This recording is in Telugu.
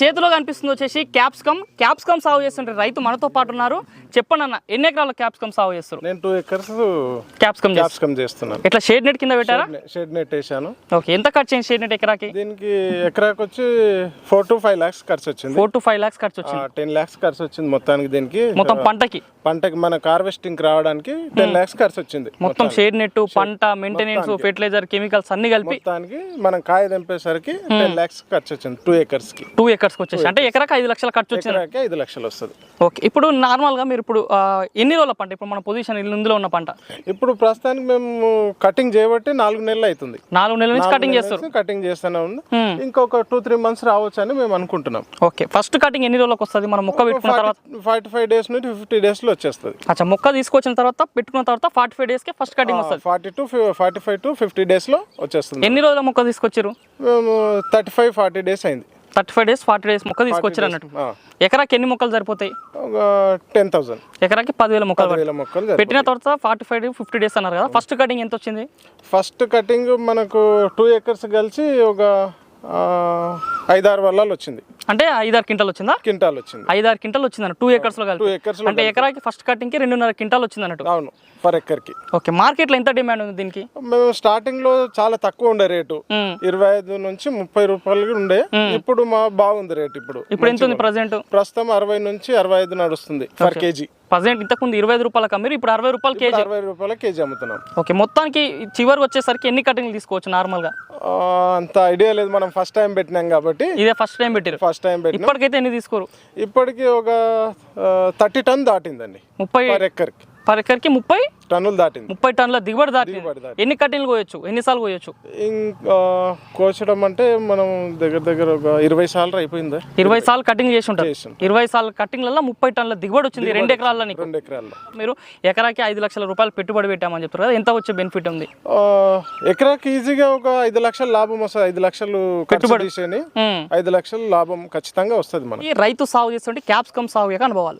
చేతిలో కనిపిస్తుంది వచ్చేసి క్యాప్సికమ్. క్యాప్సికమ్ సాగు చేస్తుంటే రైతు మనతో పాటు ఉన్నారు. చెప్పండి అన్న ఎన్ని ఎకరాల క్యాప్సికమ్ సాగు చేస్తారు? నేను టూ ఎకర్స్ క్యాప్సికమ్ క్యాప్సికమ్ చేస్తున్నాను ఇట్లా షేడ్ నెట్ కింద పెట్టారా? షెడ్ నెట్ వేసాను. ఓకే ఎంత ఖర్చు అయింది షేడ్ నెట్ ఎకరాకి? దీనికి ఎకరాకి వచ్చి ఫోర్ టు ఫైవ్ లాక్స్ ఖర్చు వచ్చింది. ఫోర్ టు ఫైవ్ లాక్స్ ఖర్చు వచ్చింది. టెన్ లాక్స్ ఖర్చు వచ్చింది మొత్తానికి దీనికి. మొత్తం పంటకి? పంటకి మన హార్వెస్టింగ్ రావడానికి టెన్ లాక్స్ ఖర్చు వచ్చింది మొత్తం షేడ్ నెట్ పంట మెయింటెనెన్స్ ఫెర్టిలైజర్ కెమికల్స్ అన్ని కలిపి? మొత్తానికి మనం కాయ తెంపేసరికి టెన్ లాక్స్ ఖర్చు వచ్చింది టూ ఎకర్స్కి. టూ ఎకర్స్కి వచ్చేసి. అంటే ఎకరాకి ఐదు లక్షల ఖర్చు వచ్చింది. ఐదు లక్షలు వస్తుంది. ఓకే. ఇప్పుడు నార్మల్గా మీరు ఇప్పుడు ఎన్ని రోజుల పంట? ఇప్పుడు మన పొజిషన్ ఇందులో ఉన్న పంట. ఇప్పుడు ప్రస్తుతానికి మేము కటింగ్ చేయబట్టి నాలుగు నెలలు అవుతుంది. నాలుగు నెలల నుంచి కటింగ్ చేస్తారు. కటింగ్ చేస్తూనే ఉంది. Hmm. ఇంకొక టూ త్రీ మంత్స్ రావచ్చు అని మేము అనుకుంటున్నాం. ఓకే. ఫస్ట్ కటింగ్ ఎన్ని రోజులకు వస్తుంది? మనం మొక్క పెట్టుకున్న తర్వాత? ఫార్టీ ఫైవ్ డేస్ నుండి ఫిఫ్టీ డేస్లో వచ్చేస్తుంది. అచ్చా మొక్క తీసుకొచ్చిన తర్వాత పెట్టుకున్న తర్వాత ఫార్టీ ఫైవ్ డేస్కి ఫస్ట్ కటింగ్ వస్తుంది. Forty to forty five to fifty డేస్లో వచ్చేస్తుంది. ఎన్ని రోజుల మొక్క తీసుకొచ్చారు మేము థర్టీ ఫైవ్ ఫార్టీ డేస్ అయింది. Thirty five days forty days మొక్క తీసుకొచ్చారు అన్నట్టు. ఎకరాకి ఎన్ని మొక్కలు సరిపోతాయి? ఒక టెన్ థౌసండ్. ఎకరాకి పదివేల మొక్కలు మొక్కలు. పెట్టిన తర్వాత ఫార్టీ ఫైవ్ ఫిఫ్టీ డేస్ అన్నారు కదా. ఫస్ట్ కటింగ్ ఎంత వచ్చింది? ఫస్ట్ కటింగ్ మనకు టూ ఎకర్స్ కలిసి ఒక ఐదారు వల్లాలు వచ్చింది. అంటే ఐదారు క్వింటాల్ వచ్చిందా? క్వింటాల్ వచ్చింది. ఐదారు క్వింటాల్ వచ్చింది టూ ఎకర్స్లో టూ ఎకర్స్ అంటే ఎకరాకి ఫస్ట్ కటింగ్కి రెండున్నర క్వింటాల్ వచ్చింది అన్నట్టు అవును పర్ ఎకర్కి ఓకే మార్కెట్లో ఎంత డిమాండ్ ఉంది దీనికి? మేము స్టార్టింగ్లో చాలా తక్కువ ఉండే రేటు. ఇరవై ఐదు నుంచి ముప్పై రూపాయలు ఉండే. ఇప్పుడు మా బాగుంది రేట్ ఇప్పుడు. ఇప్పుడు ఎంత ఉంది ప్రజెంట్ ప్రస్తుతం అరవై నుంచి అరవై ఐదు నడుస్తుంది పర్ కేజీ. ప్రజెంట్ ఇంతకుముందు ఇరవై ఐదు రూపాయల కమ్మిరు ఇప్పుడు అరవై రూపాయలు కేజీ. అరవై రూపాయల కేజీ అమ్ముతున్నాం. ఓకే మొత్తానికి చివరికి వచ్చేసరికి ఎన్ని కటింగ్లు తీసుకోవచ్చు నార్మల్గా? అంత ఐడియా లేదు మనం ఫస్ట్ టైం పెట్టినాం కాబట్టి. ఇదే ఫస్ట్ టైం పెట్టారు ఫస్ట్ టైం పెట్టినాం. ఇప్పటికైతే ఎన్ని తీసుకోరు? ఇప్పటికి ఒక థర్టీ టన్ దాటిందండి. ముప్పై పర్ ఎకర్కి. పర్ ఎకర్కి ముప్పై? టన్నులు దాటింది. ముప్పై టన్నుల దిగుబడి దాటి. ఎన్ని కటింగ్లు కోయొచ్చు? ఎన్నిసార్లు కోయొచ్చు? ఇంకా కోచడం అంటే మనం దగ్గర దగ్గర ఒక ఇరవై సార్లు అయిపోయిందా. ఇరవై సార్లు కటింగ్ చేసి ఉంటారు. ఇరవై సార్లు కటింగ్లలో ముప్పై టన్నుల దిగుబడి వచ్చింది. రెండు ఎకరాల్లో రెండు ఎకరాల్లో. మీరు ఎకరాకి ఐదు లక్షల రూపాయలు పెట్టుబడి పెట్టామని చెప్తారు కదా ఎంత వచ్చే బెనిఫిట్ ఉంది? ఎకరాకి ఈజీగా ఒక ఐదు లక్షల లాభం వస్తుంది. ఐదు లక్షలు మ్మ్. ఐదు లక్షల లాభం ఖచ్చితంగా వస్తుంది మనకి. ఈ రైతు సాగు చేస్తుంటే క్యాప్సికమ్ సాగు యొక్క అనుభవాలు.